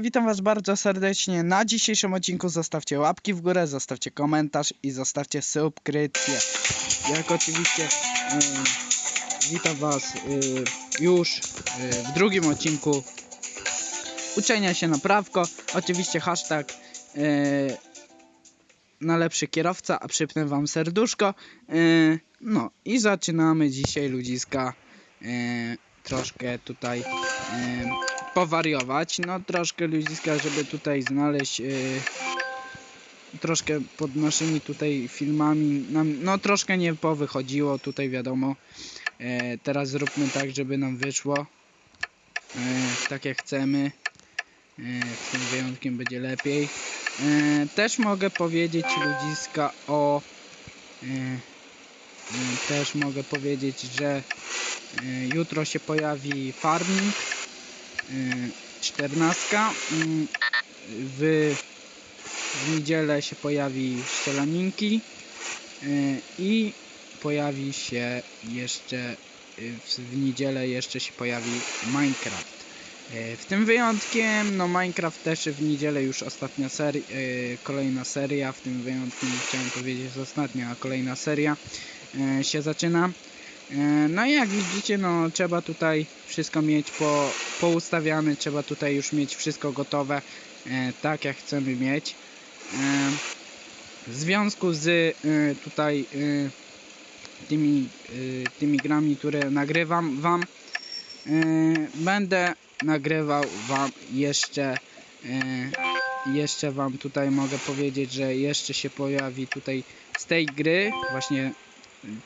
Witam was bardzo serdecznie. Na dzisiejszym odcinku zostawcie łapki w górę, zostawcie komentarz i zostawcie subskrypcję. Jak oczywiście e, witam was e, już e, w drugim odcinku uczenia się na prawko. Oczywiście hashtag e, najlepszy kierowca, a przypnę wam serduszko. E, no i zaczynamy dzisiaj ludziska e, troszkę tutaj e, powariować. No troszkę ludziska, żeby tutaj znaleźć yy, troszkę pod naszymi tutaj filmami. Nam, no troszkę nie powychodziło tutaj wiadomo. Yy, teraz zróbmy tak, żeby nam wyszło. Yy, tak jak chcemy. Yy, z tym wyjątkiem będzie lepiej. Yy, też mogę powiedzieć ludziska o yy, też mogę powiedzieć, że jutro się pojawi farming czternastka mm, w, w niedzielę się pojawi ścielaninki y, i pojawi się jeszcze y, w, niedzielę jeszcze się pojawi Minecraft. Y, w tym wyjątkiem no Minecraft też w niedzielę już ostatnia seria kolejna seria w tym wyjątkiem chciałem powiedzieć ostatnia a kolejna seria y, się zaczyna No i jak widzicie, no trzeba tutaj wszystko mieć po, poustawiane, trzeba tutaj już mieć wszystko gotowe, e, tak jak chcemy mieć. E, w związku z e, tutaj e, tymi, e, tymi grami, które nagrywam wam, e, będę nagrywał wam jeszcze e, jeszcze wam tutaj mogę powiedzieć, że jeszcze się pojawi tutaj z tej gry, właśnie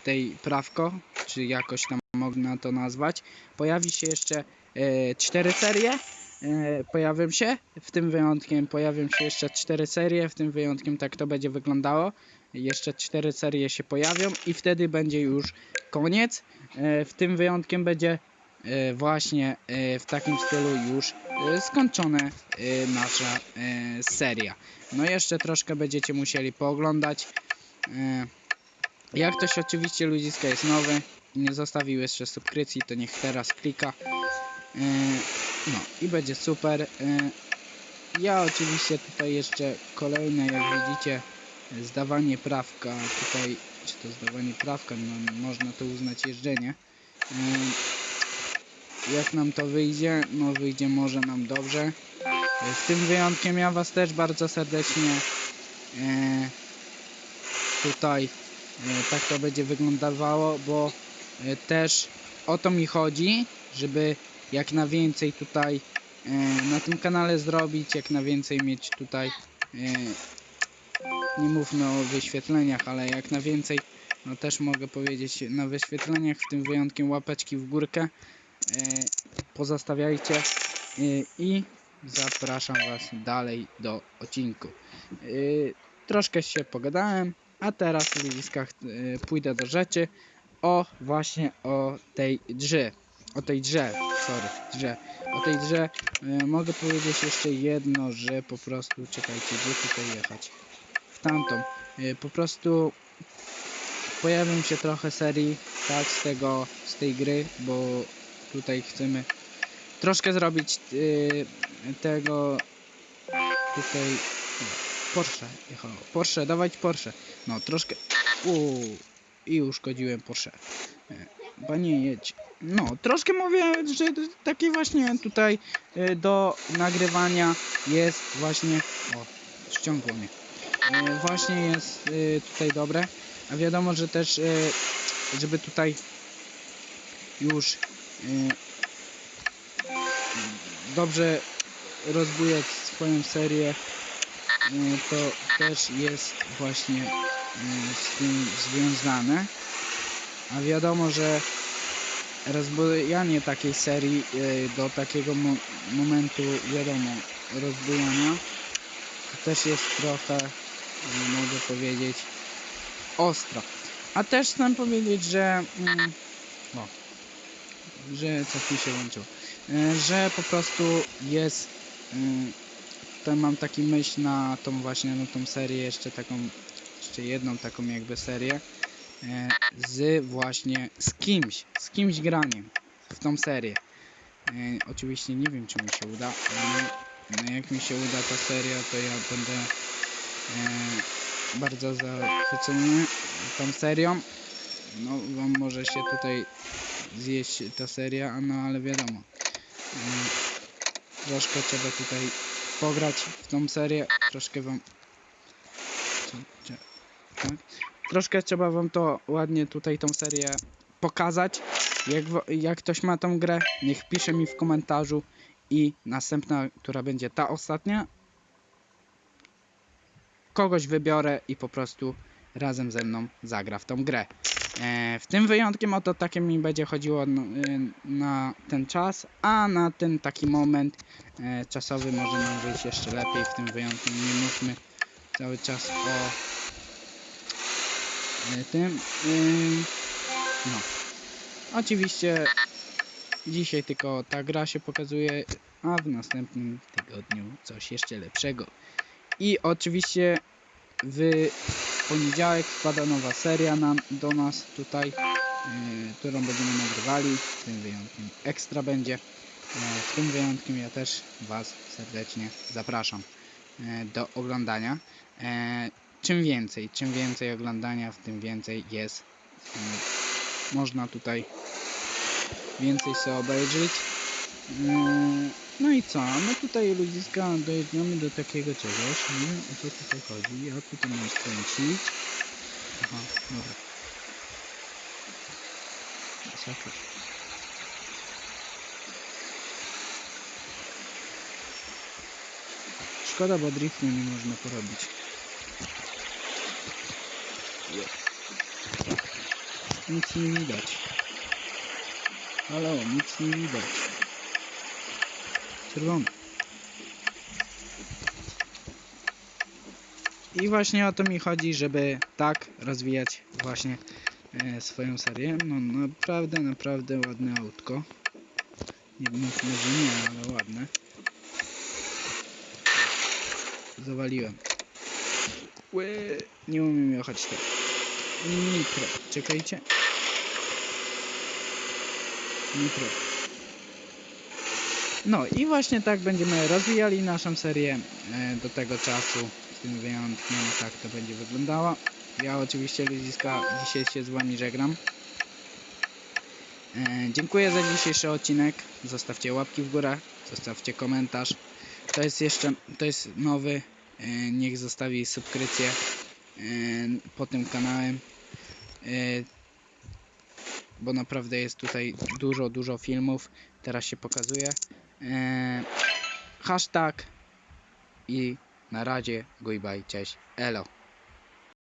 tej prawko, czy jakoś tam można to nazwać. Pojawi się jeszcze e, cztery serie. E, pojawią się, w tym wyjątkiem pojawią się jeszcze cztery serie, w tym wyjątkiem tak to będzie wyglądało. Jeszcze cztery serie się pojawią i wtedy będzie już koniec. E, w tym wyjątkiem będzie właśnie w takim stylu już skończona nasza seria. No jeszcze troszkę będziecie musieli pooglądać. Jak ktoś oczywiście ludziska jest nowy i nie zostawił jeszcze subskrypcji, to niech teraz klika. Yy, no i będzie super. Yy, ja oczywiście tutaj jeszcze kolejne, jak widzicie, zdawanie prawka. Tutaj, czy to zdawanie prawka, no, można to uznać jeżdżenie. Yy, jak nam to wyjdzie? No wyjdzie może nam dobrze. Z tym wyjątkiem ja Was też bardzo serdecznie yy, tutaj tak to będzie wyglądało, bo e, też o to mi chodzi, żeby jak na więcej tutaj e, na tym kanale zrobić, jak na więcej mieć tutaj nie mówmy o wyświetleniach, ale jak na więcej no też mogę powiedzieć na wyświetleniach, w tym wyjątkiem łapeczki w górkę pozostawiajcie i zapraszam Was dalej do odcinku. Troszkę się pogadałem, a teraz w ludziskach y, pójdę do rzeczy o właśnie o tej drze. O tej drze, sorry, drze. O tej drze y, mogę powiedzieć jeszcze jedno, że po prostu, czekajcie, gdzie tutaj jechać? W tamtą. Y, po prostu pojawią się trochę serii, tak, z tego, z tej gry, bo tutaj chcemy troszkę zrobić tego tutaj Porsche jechało. Porsche, dawać Porsche. No, troszkę... Uuu, i uszkodziłem Porsche. E, Panie jedź. No, troszkę mówię, że taki właśnie tutaj e, do nagrywania jest właśnie... O, ściągło mnie. E, Właśnie jest tutaj dobre. A wiadomo, że też, żeby tutaj już dobrze rozbujać swoją serię, to też jest właśnie e, z tym związane. A wiadomo, że rozbujanie takiej serii e, do takiego mo momentu, wiadomo, rozbujania to też jest trochę, mogę powiedzieć, ostro. A też chcę powiedzieć, że mm, o, że coś mi się łączyło, że po prostu jest to mam taki myśl na tą właśnie, na tą serię, jeszcze taką, jeszcze jedną taką jakby serię e, z właśnie z kimś, z kimś graniem w tą serię. E, oczywiście nie wiem, czy mi się uda, ale no jak mi się uda ta seria, to ja będę e, bardzo zachwycony tą serią. No, wam może się tutaj zjeść ta seria, no ale wiadomo. E, troszkę trzeba tutaj pograć w tą serię, troszkę wam... Tak? Troszkę trzeba wam to ładnie tutaj tą serię pokazać. Jak, jak ktoś ma tą grę, niech pisze mi w komentarzu i następna, która będzie ta ostatnia, kogoś wybiorę i po prostu razem ze mną zagra w tą grę. E, w tym wyjątkiem o to takie mi będzie chodziło na, na ten czas, a na ten taki moment e, czasowy może nam wyjść jeszcze lepiej. W tym wyjątkiem nie mówmy cały czas o e, tym. Ym, no. Oczywiście dzisiaj tylko ta gra się pokazuje, a w następnym tygodniu coś jeszcze lepszego. I oczywiście w poniedziałek wpada nowa seria nam, do nas tutaj, yy, którą będziemy nagrywali. Tym wyjątkiem ekstra będzie. Yy, tym wyjątkiem ja też Was serdecznie zapraszam yy, do oglądania. Yy, czym więcej, czym więcej oglądania, w tym więcej jest. Yy, można tutaj więcej sobie obejrzeć. Yy, No i co? No tutaj ludziska dojeżdżamy do takiego czegoś. Nie wiem o co tutaj chodzi. Ja tutaj mam skręcić. Aha, dobra. Masakra. Szkoda, bo driftu nie można porobić. Nic nie widać. Halo, nic nie widać. Czerwony. I właśnie o to mi chodzi, żeby tak rozwijać właśnie e, swoją serię. No naprawdę, naprawdę ładne autko. Nie mów może nie, ale ładne. Zawaliłem. Łe, nie umiem jechać tak. Nitro, czekajcie. Nitro. No i właśnie tak będziemy rozwijali naszą serię e, do tego czasu. Z tym wyjątkiem tak to będzie wyglądało. Ja oczywiście ludziska dzisiaj się z wami żegnam. E, dziękuję za dzisiejszy odcinek. Zostawcie łapki w górę, zostawcie komentarz. To jest jeszcze, to jest nowy. E, niech zostawi subskrypcję pod tym kanałem. Bo naprawdę jest tutaj dużo, dużo filmów. Teraz się pokazuje. Hashtag i na razie, goodbye, cześć, elo.